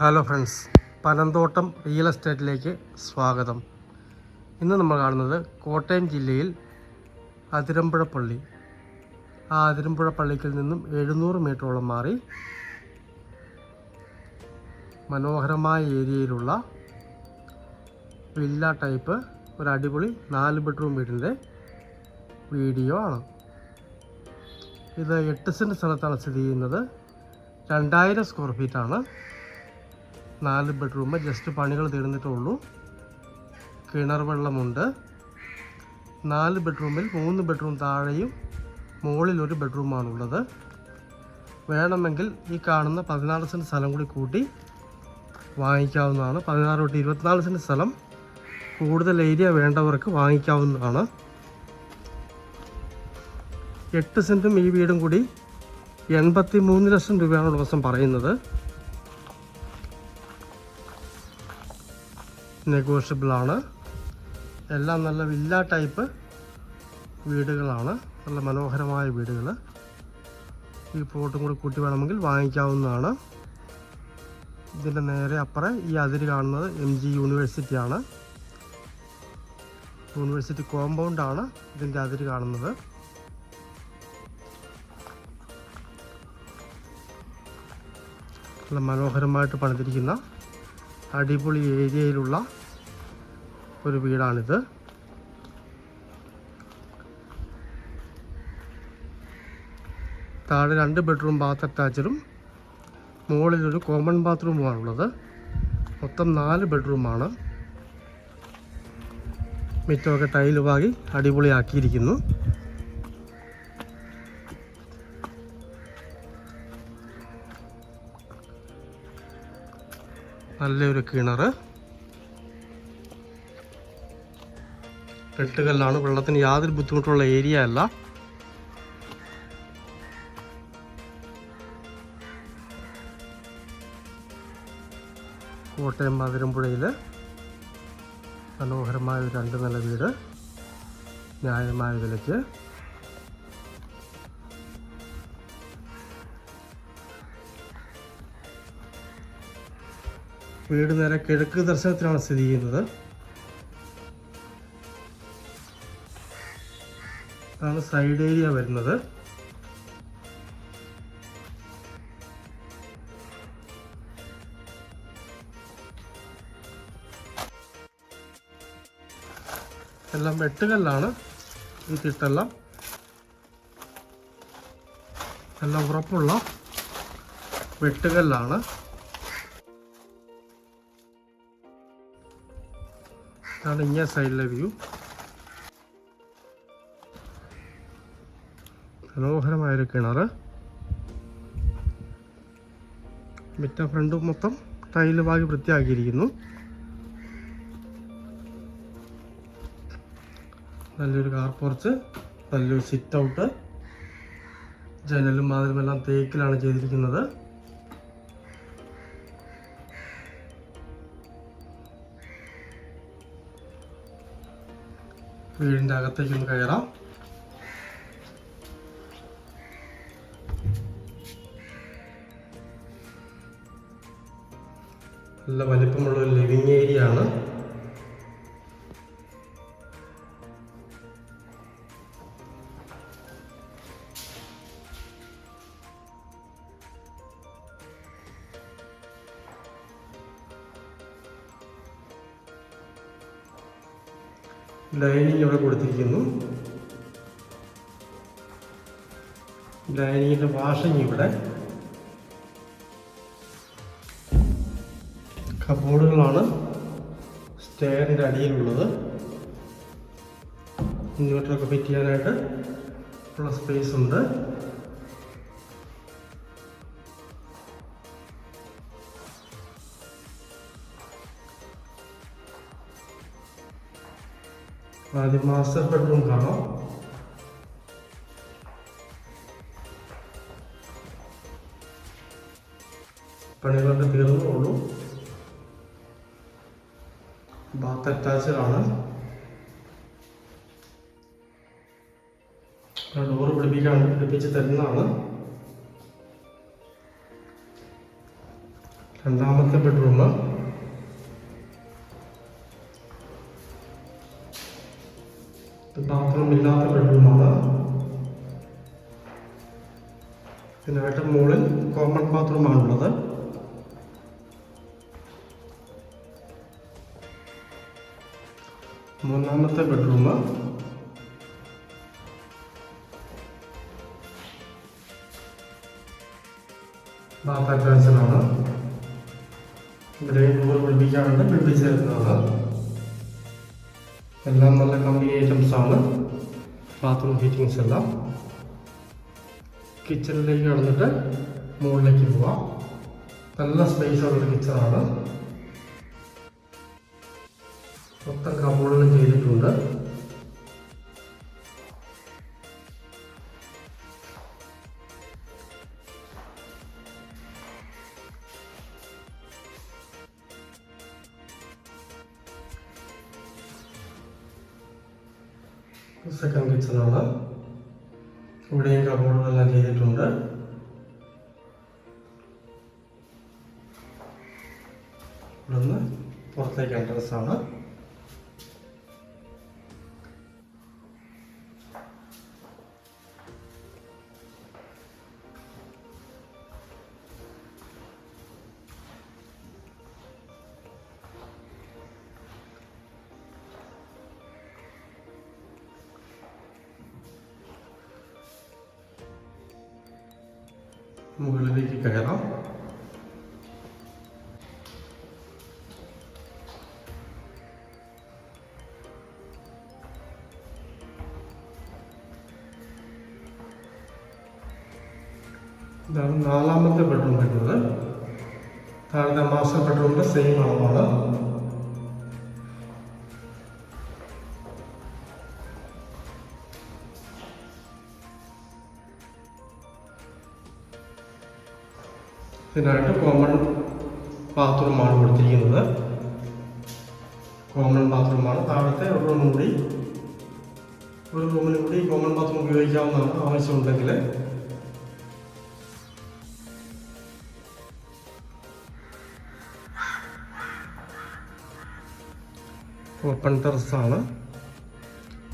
Hello friends Panamthottam real എസ്റ്റേറ്റിലേക്ക് സ്വാഗതം. ഇന്ന് നമ്മൾ കാണുന്നത് കോട്ടയം ജില്ലയിൽ അതിരമ്പുഴ പള്ളി. ആ അതിരമ്പുഴ പള്ളിക്കിൽ നിന്നും എഴുന്നൂറ് മീറ്ററോളം മാറി മനോഹരമായ ഏരിയയിലുള്ള വില്ല ടൈപ്പ് ഒരു അടിപൊളി നാല് ബെഡ്റൂം വീടിന്റെ വീഡിയോ ആണ്. ഇത് എട്ട് സെന്റ് സ്ഥലത്താണ് സ്ഥിതി ചെയ്യുന്നത്. രണ്ടായിരം സ്ക്വയർ ഫീറ്റാണ് നാല് ബെഡ്റൂം ജസ്റ്റ് പണികൾ തീർന്നിട്ടുള്ളൂ. കിണർ വെള്ളമുണ്ട്. നാല് ബെഡ്റൂമിൽ മൂന്ന് ബെഡ്റൂം താഴെയും മുകളിൽ ഒരു ബെഡ്റൂമാണുള്ളത്. വേണമെങ്കിൽ ഈ കാണുന്ന പതിനാറ് സെന്റ് സ്ഥലം കൂടി കൂട്ടി വാങ്ങിക്കാവുന്നതാണ്. പതിനാറ് തൊട്ട് ഇരുപത്തിനാല് സെന്റ് സ്ഥലം കൂടുതൽ ഏരിയ വേണ്ടവർക്ക് വാങ്ങിക്കാവുന്നതാണ്. എട്ട് സെന്റും ഈ വീടും കൂടി എൺപത്തി മൂന്ന് ലക്ഷം രൂപയാണ് ദിവസം പറയുന്നത്. നെഗോഷ്യബിൾ ആണ് എല്ലാം നല്ല വില്ല ടൈപ്പ് വീടുകളാണ്. നല്ല മനോഹരമായ വീടുകൾ ഈ പ്ലോട്ടും കൂടി കൂട്ടി വേണമെങ്കിൽ വാങ്ങിക്കാവുന്നതാണ്. ഇതിന്റെ നേരെ അപ്പുറം ഈ അതിര് കാണുന്നത് എം ജി യൂണിവേഴ്സിറ്റിയാണ് യൂണിവേഴ്സിറ്റി കോമ്പൗണ്ടാണ് ഇതിന്റെ അതിര് കാണുന്നത്. നല്ല മനോഹരമായിട്ട് പണിതിരിക്കുന്ന അടിപൊളി ഏരിയയിലുള്ള ഒരു വീടാണിത്. താഴെ രണ്ട് ബെഡ്റൂം ബാത്ത് അറ്റാച്ചഡും മുകളിലൊരു കോമൺ ബാത്റൂമുമാണുള്ളത്. മൊത്തം നാല് ബെഡ്റൂമാണ്. മിറ്റമൊക്കെ ടൈൽ വാങ്ങി അടിപൊളിയാക്കിയിരിക്കുന്നു. നല്ലൊരു കിണർ കെട്ടുകല്ലാണ്. വെള്ളത്തിന് യാതൊരു ബുദ്ധിമുട്ടുള്ള ഏരിയ അല്ല. കോട്ടയം മധുരമ്പുഴയിൽ മനോഹരമായ ഒരു രണ്ട് നില വീട് ന്യായമായ വിലയ്ക്ക് വീട് നേരെ കിഴക്ക് ദർശനത്തിലാണ് സ്ഥിതി ചെയ്യുന്നത്. അതാണ് സൈഡ് ഏരിയ വരുന്നത്. എല്ലാം വെട്ടുകല്ലാണ് ഈ തിട്ടെല്ലാം. എല്ലാം ഉറപ്പുള്ള വെട്ടുകല്ലാണ്. ഇതാണ് ഇങ്ങേ സൈഡിലെ വ്യൂ മനോഹരമായൊരു കിണർ മിറ്റ ഫ്രണ്ടും മൊത്തം ടൈൽ വാങ്ങി വൃത്തിയാക്കിയിരിക്കുന്നു. നല്ലൊരു കാർ പോർച്ച് നല്ലൊരു സിറ്റ് ഔട്ട് ജനലും മാതിരിമെല്ലാം തേക്കിലാണ് ചെയ്തിരിക്കുന്നത്. വീടിന്റെ അകത്തേക്കൊന്ന് കയറാം. നല്ല വലിപ്പമുള്ള ഒരു ലിവിങ് ഏരിയ ആണ്. ഡൈനിങ് ഇവിടെ കൊടുത്തിരിക്കുന്നു. ഡൈനിങ്ങിന്റെ വാഷിംഗ് ഇവിടെ. കബോർഡുകളാണ് സ്റ്റെയറിന്റെ അടിയിലുള്ളത്. ഇൻവെർട്ടറൊക്കെ ഫിറ്റ് ചെയ്യാനായിട്ട് ഉള്ള സ്പേസ് ഉണ്ട്. ആദ്യം മാസ്റ്റർ ബെഡ്റൂം കാണാം. പണികളൊക്കെ തീർന്നുള്ളൂ ബാത്ത് അറ്റാച്ച്ഡ് ആണ്. ഡോറ് പിടിപ്പിക്കാൻ പിടിപ്പിച്ച് തരുന്നതാണ്. രണ്ടാമത്തെ ബെഡ്റൂം ബാത്റൂം ഇല്ലാത്ത ബെഡ്റൂമാണ് ഇതിനായിട്ട് മുകളിൽ കോമൺ ബാത്റൂമാണുള്ളത് മൂന്നാമത്തെ ബെഡ്റൂം ബാത്ത് അറ്റാച്ചഡാണ് ഇവിടെ ഡോർ പിടിപ്പിക്കാറുണ്ട് പിടിപ്പിച്ചിരുന്നത് എല്ലാം നല്ല കമ്പനി ഐറ്റംസ് ആണ്. ബാത്റൂം ഫിറ്റിങ്സ് എല്ലാം. കിച്ചണിലേക്ക് കടന്നിട്ട് മുകളിലേക്ക് പോവാം. നല്ല സ്പേസ് ഉള്ള കിച്ചണാണ് മൊത്തം കബോർഡുകളും ചെയ്തിട്ടുണ്ട്. സെക്കൻഡ് കിച്ചണാണ് ഇവിടെയും കബോർഡുകളെല്ലാം ചെയ്തിട്ടുണ്ട്. ഇവിടുന്ന് പുറത്തേക്ക് എൻട്രൻസ് ആണ്. മുകളിലേക്ക് കയറാം. ഇതാണ് നാലാമത്തെ ബെഡ്റൂം വരുന്നത്. താഴത്തെ മാസ്റ്റർ ബെഡ്റൂമിന്റെ സെയിം അളവാണ്. ഇതിനായിട്ട് കോമൺ ബാത്റൂമാണ് കൊടുത്തിരിക്കുന്നത്. കോമൺ ബാത്റൂമാണ് താഴത്തെ ഒരു റൂമും കൂടി ഒരു റൂമിന് കൂടി കോമൺ ബാത്റൂം ഉപയോഗിക്കാവുന്നതാണ് ആവശ്യമുണ്ടെങ്കിൽ. ഓപ്പൺ ടെറസാണ്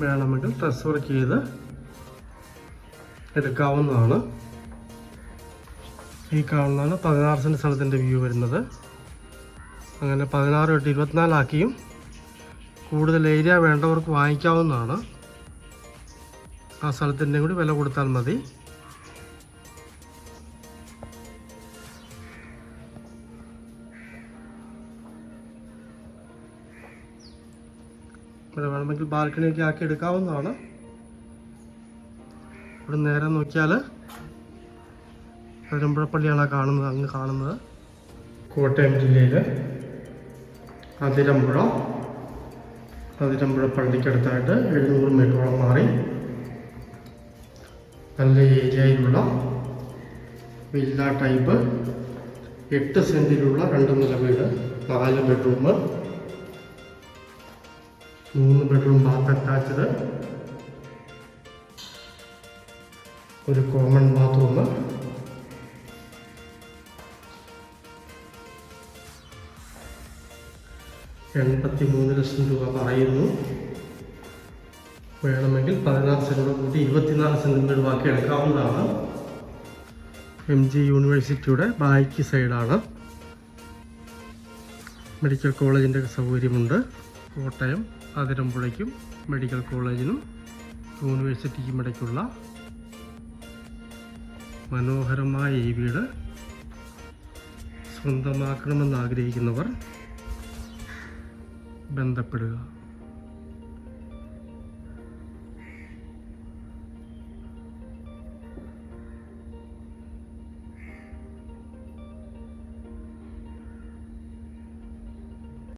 വേണമെങ്കിൽ ടെറസ് വർക്ക് ചെയ്ത് എടുക്കാവുന്നതാണ്. ഈ കാണുന്നതാണ് പതിനാറ് സെന്റ് സ്ഥലത്തിന്റെ വ്യൂ വരുന്നത്. അങ്ങനെ പതിനാറ് തൊട്ട് ഇരുപത്തിനാലാക്കിയും കൂടുതൽ ഏരിയ വേണ്ടവർക്ക് വാങ്ങിക്കാവുന്നതാണ്. ആ സ്ഥലത്തിന്റെ കൂടി വില കൊടുത്താൽ മതി. ഇവിടെ വേണമെങ്കിൽ ബാൽക്കണിയൊക്കെ ആക്കി എടുക്കാവുന്നതാണ്. ഇവിടെ നേരെ നോക്കിയാൽ പെരുമ്പഴപ്പള്ളിയാണ് കാണുന്നത് അങ്ങ് കാണുന്നത്. കോട്ടയം ജില്ലയിൽ അതിരമ്പുഴ. അതിരമ്പുഴ പള്ളിക്കടുത്തായിട്ട് എഴുന്നൂറ് മീറ്ററോളം മാറി നല്ല ഏരിയയിലുള്ള വില്ല ടൈപ്പ് എട്ട് സെന്റിലുള്ള രണ്ട് നില വീട് നാല് ബെഡ്റൂം മൂന്ന് ബെഡ്റൂം ബാത്ത് അറ്റാച്ച്ഡ് ഒരു കോമൺ ബാത്റൂം എൺപത്തി മൂന്ന് ലക്ഷം രൂപ പറയുന്നു. വേണമെങ്കിൽ പതിനാറ് സെന്റോട് കൂടി ഇരുപത്തിനാല് സെന്റിന്റെ ബാക്കി എടുക്കാവുന്നതാണ്. എം ജി യൂണിവേഴ്സിറ്റിയുടെ ബാക്ക് സൈഡാണ്. മെഡിക്കൽ കോളേജിന്റെ സൗകര്യമുണ്ട്. കോട്ടയം അതിരമ്പുഴയ്ക്കും മെഡിക്കൽ കോളേജിനും യൂണിവേഴ്സിറ്റിക്കും ഇടയ്ക്കുള്ള മനോഹരമായ ഈ വീട് സ്വന്തമാക്കണമെന്ന് ആഗ്രഹിക്കുന്നവർ ബന്ധപ്പെടുക.